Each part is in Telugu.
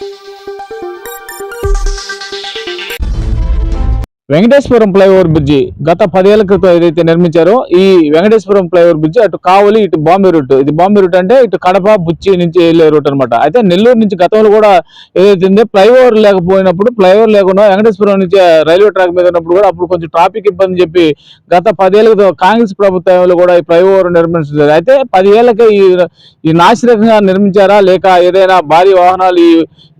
Música వెంకటేశ్వరం ఫ్లైఓవర్ బ్రిడ్జి గత పదేళ్ళ క్రితం ఏదైతే నిర్మించారో ఈ వెంకటేశ్వరం ఫ్లైఓవర్ బ్రిడ్జి అటు కావలి ఇటు బాంబే రూట్. ఇది బాంబే రూట్ అంటే ఇటు కడప బుచ్చి నుంచి వెళ్ళే రూట్ అన్నమాట. అయితే నెల్లూరు నుంచి గతంలో కూడా ఏదైతే ఉందో ఫ్లైఓవర్ లేకపోయినప్పుడు ఫ్లైఓవర్ లేకుండా వెంకటేశ్వరం నుంచి రైల్వే ట్రాక్ మీద ఉన్నప్పుడు కూడా అప్పుడు కొంచెం ట్రాఫిక్ ఇబ్బంది చెప్పి గత పదేళ్ళ కాంగ్రెస్ ప్రభుత్వంలో కూడా ఈ ఫ్లైఓవర్ నిర్మించలేదు. అయితే పది ఈ ఈ నాసిరకంగా నిర్మించారా? లేక ఏదైనా భారీ వాహనాలు ఈ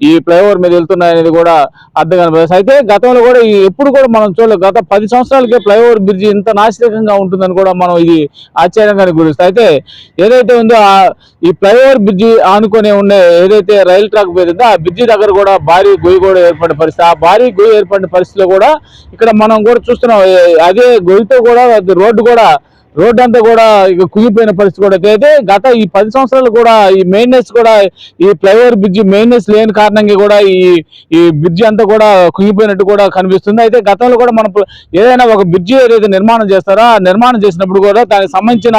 ఈ ఫ్లైఓవర్ మీద వెళ్తున్నాయనేది కూడా అర్థం కనిపిస్తుంది అయితే గతంలో కూడా ఈ ఎప్పుడు కూడా మనం చూడలేదు గత పది సంవత్సరాలకే ఫ్లైఓవర్ బ్రిడ్జి ఇంత నాసిరకంగా ఉంటుందని కూడా మనం ఇది ఆశ్చర్యంగానే గురిస్తాయి అయితే ఏదైతే ఉందో ఆ ఈ ఫ్లైఓవర్ బ్రిడ్జి ఆనుకొని ఉండే ఏదైతే రైల్ ట్రాక్ పోయిందో ఆ బ్రిడ్జి దగ్గర కూడా భారీ గొయ్యి కూడా ఏర్పడిన పరిస్థితి. ఆ భారీ గొయ్యి ఏర్పడిన పరిస్థితిలో కూడా ఇక్కడ మనం కూడా చూస్తున్నాం. అదే గొయ్యితో కూడా రోడ్డు కూడా రోడ్డు అంతా కూడా ఇక కుగిపోయిన పరిస్థితి కూడా అయితే గత ఈ పది సంవత్సరాలు కూడా ఈ మెయింటెనెన్స్ కూడా ఈ ఫ్లైఓవర్ బ్రిడ్జి మెయింటెనెన్స్ లేని కారణంగా కూడా ఈ ఈ బ్రిడ్జి అంతా కూడా కుగిపోయినట్టు కూడా కనిపిస్తుంది. అయితే గతంలో కూడా మనం ఏదైనా ఒక బ్రిడ్జి ఏదైతే నిర్మాణం చేస్తారో ఆ నిర్మాణం చేసినప్పుడు కూడా దానికి సంబంధించిన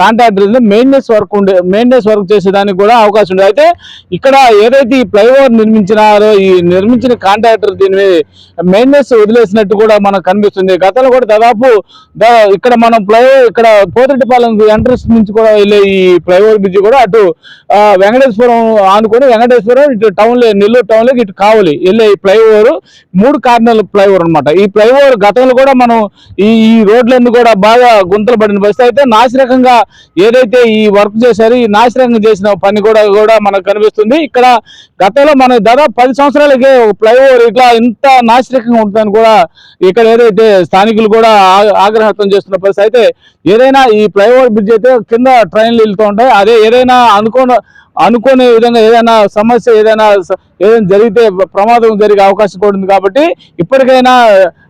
కాంట్రాక్టర్ మెయింటెనెన్స్ వర్క్ ఉండే మెయింటెనెన్స్ వర్క్ చేసేదానికి కూడా అవకాశం ఉండేది అయితే ఇక్కడ ఏదైతే ఈ ఫ్లైఓవర్ నిర్మించినారో ఈ నిర్మించిన కాంట్రాక్టర్ దీని మెయింటెనెన్స్ వదిలేసినట్టు కూడా మనకు కనిపిస్తుంది. గతంలో కూడా దాదాపు ఇక్కడ మనం ఫ్లైఓవర్ ఇక్కడ పోతిరెడ్డిపాలెం ఎంట్రన్స్ నుంచి కూడా వెళ్ళే ఈ ఫ్లైఓవర్ బ్రిడ్జ్ కూడా అటు వెంకటేశ్వరం ఆనుకొని వెంకటేశ్వరం ఇటు టౌన్లో నెల్లూరు టౌన్లో ఇటు కావాలి వెళ్ళే ఈ ఫ్లైఓవర్ మూడు కార్నర్ల ఫ్లైఓవర్ అనమాట ఈ ఫ్లైఓవర్ గతంలో కూడా మనం ఈ రోడ్లన్నీ కూడా బాగా గుంతలు పడిన పరిస్థితి. అయితే నాసిరకంగా ఏదైతే ఈ వర్క్ చేశారో ఈ నాసిరకంగా చేసిన పని కూడా కూడా మనకు కనిపిస్తుంది. ఇక్కడ గతంలో మన దాదాపు పది సంవత్సరాలకే ఫ్లైఓవర్ ఇట్లా ఇంత నాసిరకంగా ఉంటుందని కూడా ఇక్కడ ఏదైతే స్థానికులు కూడా ఆ- ఆగ్రహం వ్యక్తం చేస్తున్న పరిస్థితి అయితే ఏదైనా ఈ ఫ్లైఓవర్ బ్రిడ్జ్ అయితే కింద ట్రైన్లు వెళ్తూ ఉంటాయి. అదే ఏదైనా అనుకోని అనుకునే విధంగా ఏదైనా సమస్య ఏదైనా ఏదైనా జరిగితే ప్రమాదం జరిగే అవకాశం కూడా ఉంది కాబట్టి ఇప్పటికైనా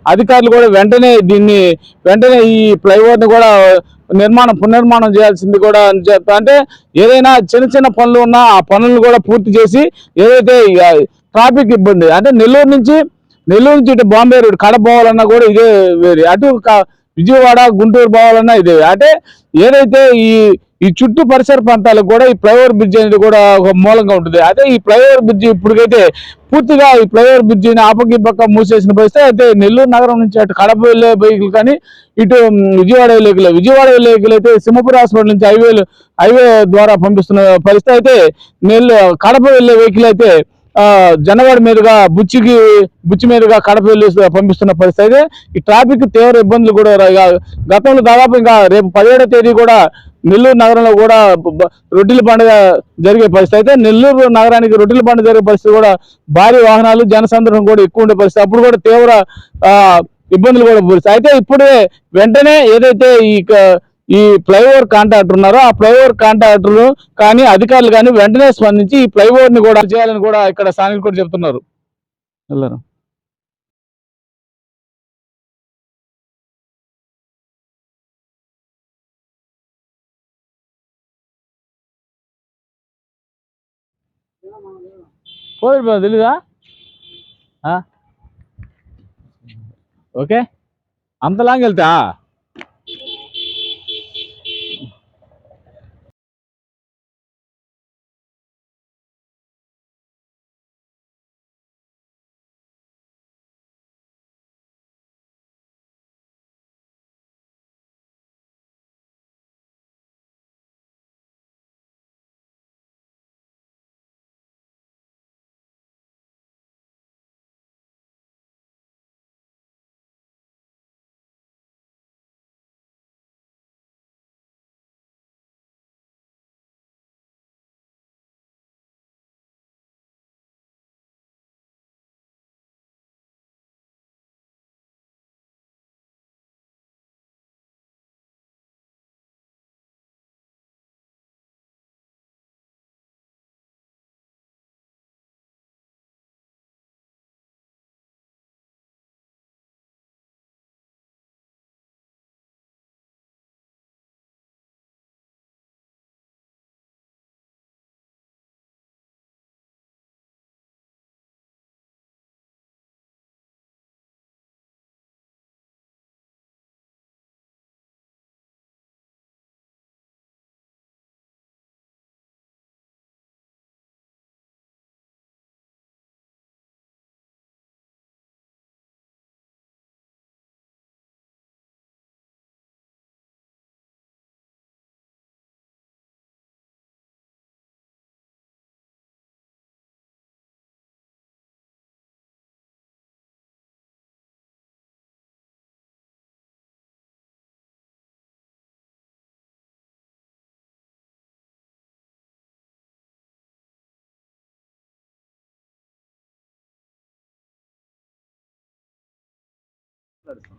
అధికారులు కూడా వెంటనే దీన్ని వెంటనే ఈ ఫ్లైఓవర్ని కూడా నిర్మాణం పునర్నిర్మాణం చేయాల్సింది కూడా అని చెప్తా అంటే ఏదైనా చిన్న చిన్న పనులు ఉన్నా ఆ పనులను కూడా పూర్తి చేసి ఏదైతే ట్రాఫిక్ ఇబ్బంది అంటే నెల్లూరు నుంచి నెల్లూరు నుంచి ఇటు బాంబే రోడ్ కడప పోవాలన్నా కూడా ఇదే వేరే. అటు విజయవాడ గుంటూరు పోవాలన్నా ఇదే. అంటే ఏదైతే ఈ ఈ చుట్టూ పరిసర ప్రాంతాలకు కూడా ఈ ఫ్లైఓవర్ బ్రిడ్జ్ అనేది కూడా ఒక మూలంగా ఉంటుంది. అదే ఈ ఫ్లైఓవర్ బ్రిడ్జ్ ఇప్పటికైతే పూర్తిగా ఈ ఫ్లైఓవర్ బ్రిడ్జిని ఆపకి పక్క మూసేసిన పరిస్థితి. అయితే నెల్లూరు నగరం నుంచి అటు కడప వెళ్ళే వెహికల్ కానీ ఇటు విజయవాడ వెళ్ళే విజయవాడ వెళ్ళే వెహికల్ అయితే సింహపురి హాస్పిటల్ నుంచి హైవేలు హైవే ద్వారా పంపిస్తున్న పరిస్థితి. అయితే నెల్లూరు కడప వెళ్ళే వెహికల్ అయితే జనవాడ మీదుగా బుచ్చికి బుచ్చి మీదుగా కడప వెళ్ళి పంపిస్తున్న పరిస్థితి అయితే ఈ ట్రాఫిక్ తీవ్ర ఇబ్బందులు కూడా గతంలో దాదాపు ఇంకా రేపు పదిహేడో తేదీ కూడా నెల్లూరు నగరంలో కూడా రొట్టెల పండుగ జరిగే పరిస్థితి అయితే నెల్లూరు నగరానికి రొట్టెల పండుగ జరిగే పరిస్థితి కూడా భారీ వాహనాలు జనసంద్రం కూడా ఎక్కువ ఉండే పరిస్థితి. అప్పుడు కూడా తీవ్ర ఇబ్బందులు కూడా పూరిస్తాయి అయితే ఇప్పుడే వెంటనే ఏదైతే ఈ ఈ ఫ్లైఓవర్ కాంట్రాక్టర్ ఉన్నారో ఆ ఫ్లైఓవర్ కాంట్రాక్టర్ కానీ అధికారులు కానీ వెంటనే స్పందించి ఈ ఫ్లైఓవర్ని కూడా చేయాలని కూడా ఇక్కడ స్థానికులు కూడా చెప్తున్నారు. వెళ్ళారు. పోయి తెలీదా? ఓకే. అంత లాంగ్ వెళ్తా మాట్లాడుతాం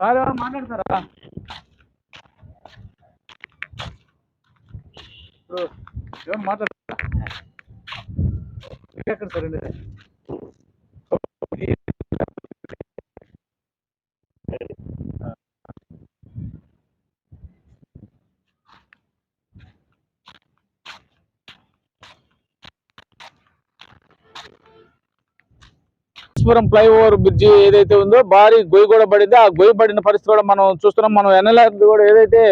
సార్ ఎవరు మాట్లాడతారా ఇప్పుడు ఎవరు మాట్లాడతారా ఎక్కడ సార్ అండి పురం ఫ్లైఓవర్ బ్రిడ్జి ఏదైతే ఉందో భారీ గొయ్యి కూడా పడింది. ఆ గొయ్యి పడిన పరిస్థితి కూడా మనం చూస్తున్నాం. మనం ఎన్ఎల్ఆర్ కూడా ఏదైతే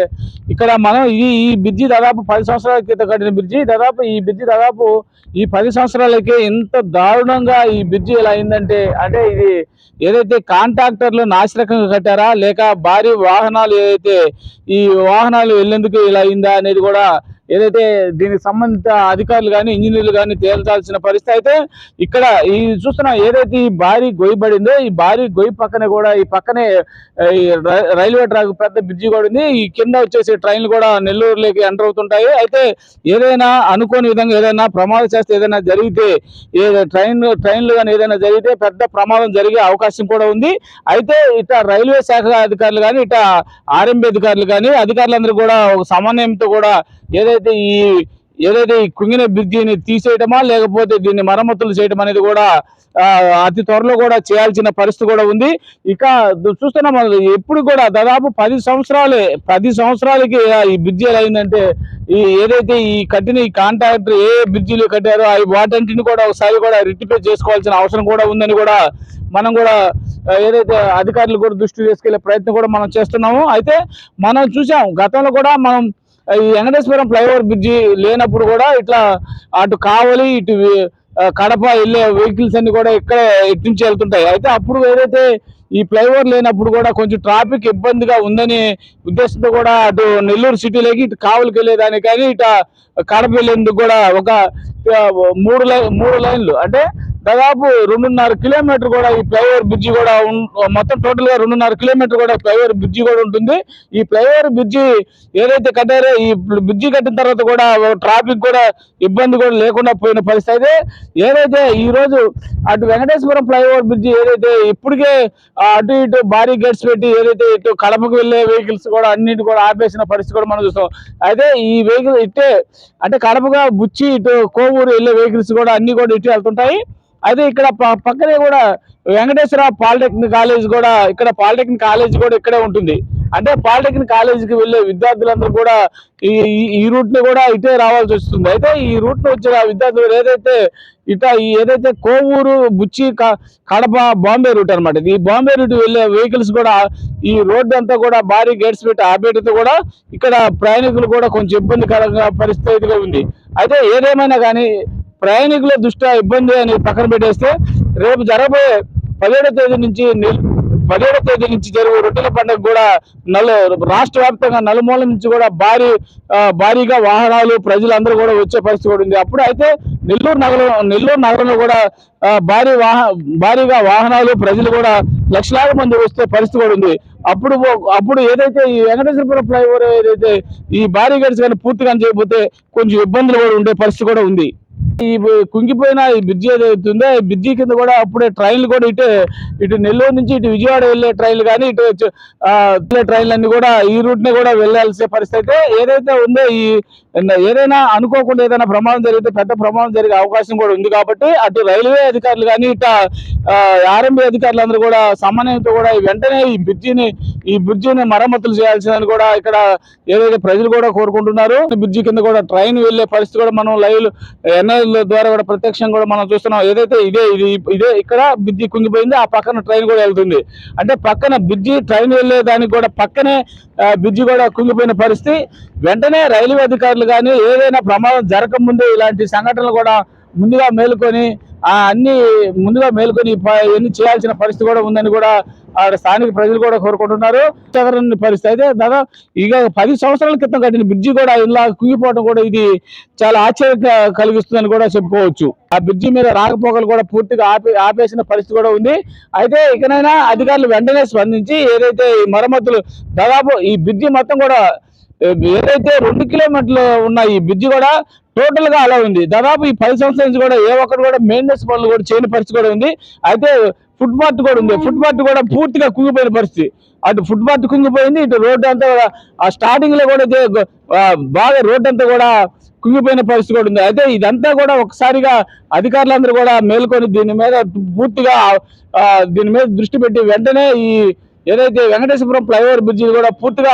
ఇక్కడ మనం ఈ ఈ బ్రిడ్జి దాదాపు పది సంవత్సరాల క్రితం కట్టిన బ్రిడ్జి. దాదాపు ఈ బ్రిడ్జి దాదాపు ఈ పది సంవత్సరాలకే ఇంత దారుణంగా ఈ బ్రిడ్జి ఎలా అయిందంటే అంటే ఇది ఏదైతే కాంట్రాక్టర్లు నాశరకంగా కట్టారా లేక భారీ వాహనాలు ఏదైతే ఈ వాహనాలు వెళ్ళేందుకు ఇలా అయిందా అనేది కూడా ఏదైతే దీనికి సంబంధిత అధికారులు కానీ ఇంజనీర్లు కానీ తేల్చాల్సిన పరిస్థితి అయితే ఇక్కడ ఈ చూస్తున్నాం ఏదైతే ఈ భారీ గొయ్యి పడిందో ఈ భారీ గొయ్యి పక్కనే కూడా ఈ పక్కనే ఈ రైల్వే ట్రాక్ పెద్ద బ్రిడ్జి కూడా ఉంది. ఈ కింద వచ్చేసి ట్రైన్లు కూడా నెల్లూరులోకి ఎంటర్ అవుతుంటాయి. అయితే ఏదైనా అనుకోని విధంగా ఏదైనా ప్రమాదం చేస్తే ఏదైనా జరిగితే ఏ ట్రైన్ ట్రైన్లు కానీ ఏదైనా జరిగితే పెద్ద ప్రమాదం జరిగే అవకాశం కూడా ఉంది. అయితే ఇట రైల్వే శాఖ అధికారులు కానీ ఇట ఆర్ఎంబీ అధికారులు కానీ అధికారులందరూ కూడా ఒక సమన్వయంతో కూడా ఏదైతే ఈ ఏదైతే ఈ కుంగిన బ్రిడ్జిని తీసేయటమా లేకపోతే దీన్ని మరమ్మతులు చేయడం అనేది కూడా అతి త్వరలో కూడా చేయాల్సిన పరిస్థితి కూడా ఉంది. ఇక చూస్తున్నాం ఎప్పుడు కూడా దాదాపు పది సంవత్సరాలే పది సంవత్సరాలకి ఈ బ్రిడ్జి ఎలా అయిందంటే ఈ ఏదైతే ఈ కట్టిన ఈ కాంట్రాక్టర్ ఏ బ్రిడ్జిలు కట్టారో అవి వాటంటిని కూడా ఒకసారి కూడా రిటిఫై చేసుకోవాల్సిన అవసరం కూడా ఉందని కూడా మనం కూడా ఏదైతే అధికారులు కూడా దృష్టి తీసుకెళ్ళే ప్రయత్నం కూడా మనం చేస్తున్నాము. అయితే మనం చూసాం గతంలో కూడా మనం ఈ వెంకటేశ్వరం ఫ్లైఓవర్ బ్రిడ్జి లేనప్పుడు కూడా ఇట్లా అటు కావలి ఇటు కడప వెళ్ళే వెహికల్స్ అన్ని కూడా ఇక్కడ ఇటు నుంచి వెళ్తుంటాయి. అయితే అప్పుడు ఏదైతే ఈ ఫ్లైఓవర్ లేనప్పుడు కూడా కొంచెం ట్రాఫిక్ ఇబ్బందిగా ఉందని ఉద్దేశంతో కూడా అటు నెల్లూరు సిటీలోకి ఇటు కావలికి వెళ్ళేదానికి కానీ ఇటు కడప వెళ్ళేందుకు కూడా ఒక మూడు లైన్ మూడు లైన్లు. అంటే దాదాపు రెండున్నర కిలోమీటర్ కూడా ఈ ఫ్లైఓవర్ బ్రిడ్జి కూడా మొత్తం టోటల్గా రెండున్నర కిలోమీటర్ కూడా ఫ్లైఓవర్ బ్రిడ్జి కూడా ఉంటుంది. ఈ ఫ్లైఓవర్ బ్రిడ్జి ఏదైతే కట్టారో ఈ బ్రిడ్జి కట్టిన తర్వాత కూడా ట్రాఫిక్ కూడా ఇబ్బంది కూడా లేకుండా పోయిన పరిస్థితి ఏదైతే ఈ రోజు అటు వెంకటేశ్వరం ఫ్లైఓవర్ బ్రిడ్జి ఏదైతే ఇప్పటికే అటు ఇటు భారీ గేట్స్ పెట్టి ఏదైతే ఇటు కడపకు వెళ్ళే వెహికల్స్ కూడా అన్నిటి కూడా ఆపేసిన పరిస్థితి కూడా మనం చూస్తాం. అయితే ఈ వెహికల్ ఇట్టే అంటే కడపగా బుచ్చి ఇటు కోవూరు వెళ్ళే వెహికల్స్ కూడా అన్ని కూడా ఇటు వెళ్తుంటాయి. అయితే ఇక్కడ ప- పక్కనే కూడా వెంకటేశ్వర పాలిటెక్నిక్ కాలేజ్ కూడా ఇక్కడ పాలిటెక్నిక్ కాలేజ్ కూడా ఇక్కడే ఉంటుంది. అంటే పాలిటెక్నిక్ కాలేజీకి వెళ్ళే విద్యార్థులందరూ కూడా ఈ ఈ- ఈ రూట్ కూడా ఇటే రావాల్సి వస్తుంది. అయితే ఈ రూట్ వచ్చిన విద్యార్థులు ఏదైతే ఇట ఈ ఏదైతే కోవూరు బుచ్చి కడప బాంబే రూట్ అనమాట ఈ బాంబే రూట్ వెళ్ళే వెహికల్స్ కూడా ఈ రోడ్డు అంతా కూడా భారీ గేట్స్ పెట్టి ఆపేటతో కూడా ఇక్కడ ప్రయాణికులు కూడా కొంచెం ఇబ్బందికరంగా పరిస్థితిగా ఉంది. అయితే ఏదేమైనా కానీ ప్రయాణికుల దృష్ట్యా ఇబ్బంది అని పక్కన పెట్టేస్తే రేపు జరగబోయే పదిహేడో తేదీ నుంచి పదిహేడో తేదీ నుంచి జరుగు రొట్టెల పండుగ కూడా నలు రాష్ట్ర వ్యాప్తంగా నలుమూల నుంచి కూడా భారీ భారీగా వాహనాలు ప్రజలందరూ కూడా వచ్చే పరిస్థితి కూడా ఉంది. అప్పుడు అయితే నెల్లూరు నగరం నెల్లూరు నగరంలో కూడా భారీ వాహ భారీగా వాహనాలు ప్రజలు కూడా లక్షలాది మంది వస్తే పరిస్థితి కూడా ఉంది. అప్పుడు అప్పుడు ఏదైతే ఈ వెంకటేశ్వరపురం ఫ్లైఓవర్ ఏదైతే ఈ భారీ గడిచి కానీ పూర్తిగా చేయకపోతే కొంచెం ఇబ్బందులు కూడా ఉండే పరిస్థితి కూడా ఉంది. ఈ కుంగిపోయిన ఈ బ్రిడ్జి ఏదైతుందో ఈ బ్రిడ్జి కింద కూడా అప్పుడే ట్రైన్లు కూడా ఇటు ఇటు నెల్లూరు నుంచి ఇటు విజయవాడ వెళ్ళే ట్రైన్లు కానీ ఇటు వచ్చి, ట్రైన్లు అన్ని కూడా ఈ రూట్ని కూడా వెళ్ళాల్సిన పరిస్థితి అయితే ఏదైతే ఉందో ఈ ఏదైనా అనుకోకుండా ఏదైనా ప్రమాదం జరిగితే పెద్ద ప్రమాదం జరిగే అవకాశం కూడా ఉంది కాబట్టి అటు రైల్వే అధికారులు కానీ ఇట ఆర్ఎంబీ అధికారులు అందరూ కూడా సమన్వయంతో కూడా వెంటనే ఈ బ్రిడ్జిని ఈ బ్రిడ్జిని మరమ్మతులు చేయాల్సిందని కూడా ఇక్కడ ఏదైతే ప్రజలు కూడా కోరుకుంటున్నారు ఈ బ్రిడ్జి కింద కూడా ట్రైన్ వెళ్ళే పరిస్థితి కూడా మనం లైవ్ ఎన్ఐల ద్వారా కూడా ప్రత్యక్షంగా కూడా మనం చూస్తున్నాం. ఏదైతే ఇదే ఇది ఇదే ఇక్కడ బ్రిడ్జి కుంగిపోయింది ఆ పక్కన ట్రైన్ కూడా వెళ్తుంది. అంటే పక్కన బ్రిడ్జి ట్రైన్ వెళ్ళే దానికి కూడా పక్కనే బ్రిడ్జి కూడా కుంగిపోయిన పరిస్థితి. వెంటనే రైల్వే అధికారులు కానీ ఏదైనా ప్రమాదం జరగకముందే ఇలాంటి సంఘటనలు కూడా ముందుగా మేలుకొని అన్ని ముందుగా మేల్కొని ఎన్ని ఇవన్నీ చేయాల్సిన పరిస్థితి కూడా ఉందని కూడా ఆడ స్థానిక ప్రజలు కూడా కోరుకుంటున్నారు. చదరని పరిస్థితి. అయితే దాదాపు ఇక పది సంవత్సరాల క్రితం కట్టిన బ్రిడ్జి కూడా ఇలా కుంగిపోవడం కూడా ఇది చాలా ఆశ్చర్యం కలిగిస్తుందని కూడా చెప్పుకోవచ్చు. ఆ బ్రిడ్జి మీద రాకపోకలు కూడా పూర్తిగా ఆపే ఆపేసిన పరిస్థితి కూడా ఉంది. అయితే ఇకనైనా అధికారులు వెంటనే స్పందించి ఏదైతే ఈ మరమ్మతులు దాదాపు ఈ బ్రిడ్జి మొత్తం కూడా ఏదైతే రెండు కిలోమీటర్లు ఉన్న ఈ బ్రిడ్జి కూడా టోటల్గా అలా ఉంది. దాదాపు ఈ పది సంవత్సరాల నుంచి కూడా ఏ ఒక్కరు కూడా మెయింటెనెన్స్ పనులు కూడా చేయని పరిస్థితి కూడా ఉంది. అయితే ఫుట్ పాత్ కూడా ఉంది. ఫుట్ పాత్ కూడా పూర్తిగా కుంగిపోయిన పరిస్థితి. అటు ఫుట్ పాత్ కుంగిపోయింది ఇటు రోడ్డు అంతా కూడా ఆ స్టార్టింగ్లో కూడా బాగా రోడ్డు అంతా కూడా కుంగిపోయిన పరిస్థితి కూడా ఉంది. అయితే ఇదంతా కూడా ఒకసారిగా అధికారులందరూ కూడా మేల్కొని దీని మీద పూర్తిగా దీని మీద దృష్టి పెట్టి వెంటనే ఈ ఏదైతే వెంకటేశ్వరం ఫ్లైఓవర్ బ్రిడ్జి కూడా పూర్తిగా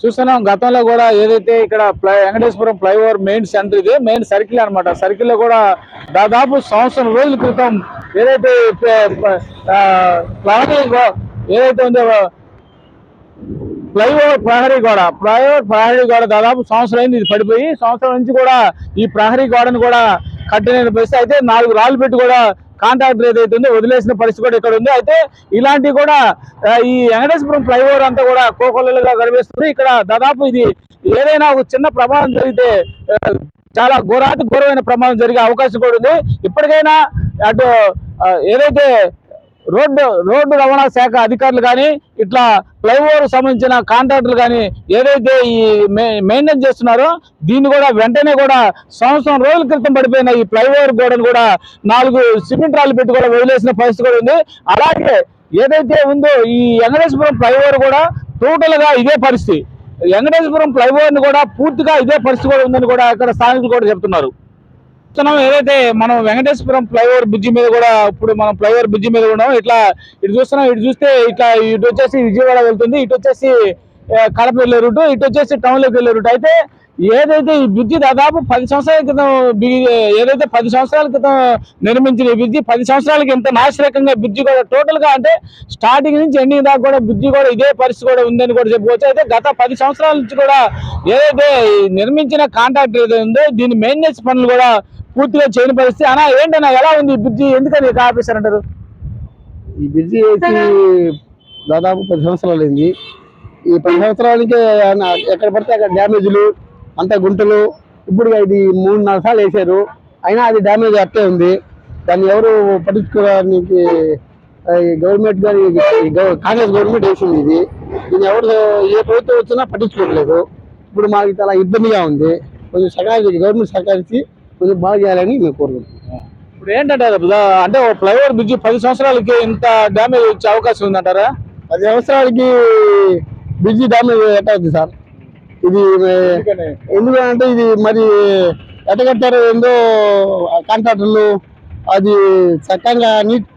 చూస్తున్నాం గతంలో కూడా ఏదైతే ఇక్కడ fly Venkateswaram flyover main centre ఇది మెయిన్ సర్కిల్ అనమాట సర్కిల్లో కూడా దాదాపు సంవత్సరం రోజుల క్రితం ఏదైతే ప్రహరీ ఏదైతే ఉందో ఫ్లైఓవర్ ప్రహరీ గోడ ఫ్లైఓవర్ ప్రహరీ గోడ దాదాపు సంవత్సరం అయింది ఇది పడిపోయి సంవత్సరం నుంచి కూడా ఈ ప్రహరీ గోడను కూడా కట్టలేని పరిస్థితి. అయితే నాలుగు రాళ్ళు పెట్టి కూడా కాంట్రాక్టర్ ఏదైతే ఉందో వదిలేసిన పరిస్థితి కూడా ఇక్కడ ఉంది. అయితే ఇలాంటివి కూడా ఈ వెంకటేశ్వరం ఫ్లైఓవర్ అంతా కూడా కోకొల్లలుగా కనిపిస్తుంది ఇక్కడ దాదాపు ఇది ఏదైనా ఒక చిన్న ప్రమాదం జరిగితే చాలా ఘోరాతి ఘోరమైన ప్రమాదం జరిగే అవకాశం కూడా ఉంది. ఇప్పటికైనా అటు ఏదైతే రోడ్డు రోడ్డు రవాణా శాఖ అధికారులు కానీ ఇట్లా ఫ్లైఓవర్ సంబంధించిన కాంట్రాక్టర్లు కానీ ఏదైతే ఈ మెయింటైన్ చేస్తున్నారో దీన్ని కూడా వెంటనే కూడా సంవత్సరం రోజుల క్రితం పడిపోయిన ఈ ఫ్లైఓవర్ గోడను కూడా నాలుగు సిమెంట్ రాళ్ళు పెట్టి కూడా వదిలేసిన పరిస్థితి కూడా ఉంది. అలాగే ఏదైతే ఉందో ఈ వెంకటేశ్వరం ఫ్లైఓవర్ కూడా టోటల్గా ఇదే పరిస్థితి. వెంకటేశ్వరం ఫ్లైఓవర్ని కూడా పూర్తిగా ఇదే పరిస్థితి కూడా ఉందని కూడా ఇక్కడ స్థానికులు కూడా చెప్తున్నారు. చూస్తున్నాం ఏదైతే మనం వెంకటేశ్వరం ఫ్లైఓవర్ బ్రిడ్జి మీద కూడా ఇప్పుడు మనం ఫ్లైఓవర్ బ్రిడ్జి మీద ఉన్నాం. ఇట్లా ఇటు చూస్తున్నాం ఇటు చూస్తే ఇట్లా ఇటు వచ్చేసి విజయవాడ వెళ్తుంది. ఇటు వచ్చేసి కడప వెళ్ళే రూట్ ఇటు వచ్చేసి టౌన్లోకి వెళ్ళే రూట్. అయితే ఏదైతే ఈ బ్రిడ్జి దాదాపు పది సంవత్సరాల క్రితం ఏదైతే పది సంవత్సరాల క్రితం నిర్మించిన ఈ బ్రిడ్జి పది సంవత్సరాలకి ఎంత నాశరకంగా బ్రిడ్జి కూడా టోటల్గా అంటే స్టార్టింగ్ నుంచి ఎండింగ్ దాకా కూడా బ్రిడ్జి కూడా ఇదే పరిస్థితి కూడా ఉందని కూడా చెప్పుకోవచ్చు. అయితే గత పది సంవత్సరాల నుంచి కూడా ఏదైతే నిర్మించిన కాంట్రాక్టర్ ఏదైతే ఉందో దీని మెయింటెనెన్స్ పనులు కూడా పూర్తిగా చేయని పరిస్థితి. అనా ఏంటన్నా ఎలా ఉంది ఈ బ్రిడ్జి? ఎందుకని ఆపేశారంటారు ఈ బ్రిడ్జి వేసి దాదాపు పది సంవత్సరాలు అయింది. ఈ పది సంవత్సరాలకి ఎక్కడ పడితే అక్కడ డ్యామేజ్లు అంత గుంటలు. ఇప్పుడు ఇది మూడు నాలుగు సార్లు వేసారు. అయినా అది డ్యామేజ్ అట్టే ఉంది. దాన్ని ఎవరు పట్టించుకోవడానికి గవర్నమెంట్ గారి కాంగ్రెస్ గవర్నమెంట్ వేసింది ఇది. దీన్ని ఎవరు ఏ ప్రభుత్వం వచ్చినా పట్టించుకోవట్లేదు. ఇప్పుడు మాకు చాలా ఇబ్బందిగా ఉంది. కొంచెం సహకరించి గవర్నమెంట్ సహకరించి కొంచెం బాగా చేయాలని మేము కోరుకుంటున్నాం. ఇప్పుడు ఏంటంటారు? అంటే ఒక ఫ్లైఓవర్ బ్రిడ్జి పది సంవత్సరాలకి ఇంత డ్యామేజ్ వచ్చే అవకాశం ఉందంటారా? పది సంవత్సరాలకి బ్రిడ్జి డ్యామేజ్ ఎట్ట అవుతుంది సార్? ఇది ఎందుకంటే ఇది మరి ఎట్ట కట్టారో ఏందో కాంట్రాక్టర్లు? అది చక్కగా నీట్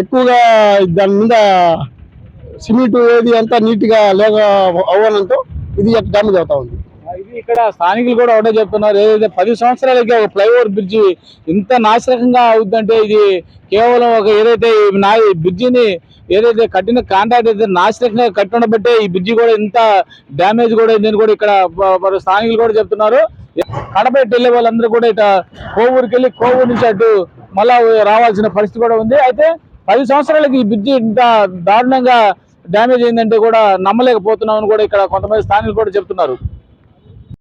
ఎక్కువగా దాని మీద సిమెంట్ ఏది అంతా నీట్గా లేక అవ్వనంతో ఇది ఎట్ట డ్యామేజ్ అవుతా ఉంది. ఇది ఇక్కడ స్థానికులు కూడా ఒకటే చెప్తున్నారు. ఏదైతే పది సంవత్సరాలకి ఒక ఫ్లైఓవర్ బ్రిడ్జి ఇంత నాశరకంగా అవుతుందంటే ఇది కేవలం ఒక ఏదైతే నా ఈ బ్రిడ్జిని ఏదైతే కట్టిన కాంట్రాక్ట్ అయితే నాశరకంగా కట్టడం బట్టే ఈ బ్రిడ్జి కూడా ఇంత డ్యామేజ్ కూడా అయిందని కూడా ఇక్కడ స్థానికులు కూడా చెప్తున్నారు. కడప వెళ్ళే వాళ్ళందరూ కూడా ఇట కోవూరుకి వెళ్ళి కోవూరు నుంచి అటు మళ్ళా రావాల్సిన పరిస్థితి కూడా ఉంది. అయితే పది సంవత్సరాలకి ఈ బ్రిడ్జి ఇంత దారుణంగా డ్యామేజ్ అయిందంటే కూడా నమ్మలేకపోతున్నామని కూడా ఇక్కడ కొంతమంది స్థానికులు కూడా చెప్తున్నారు.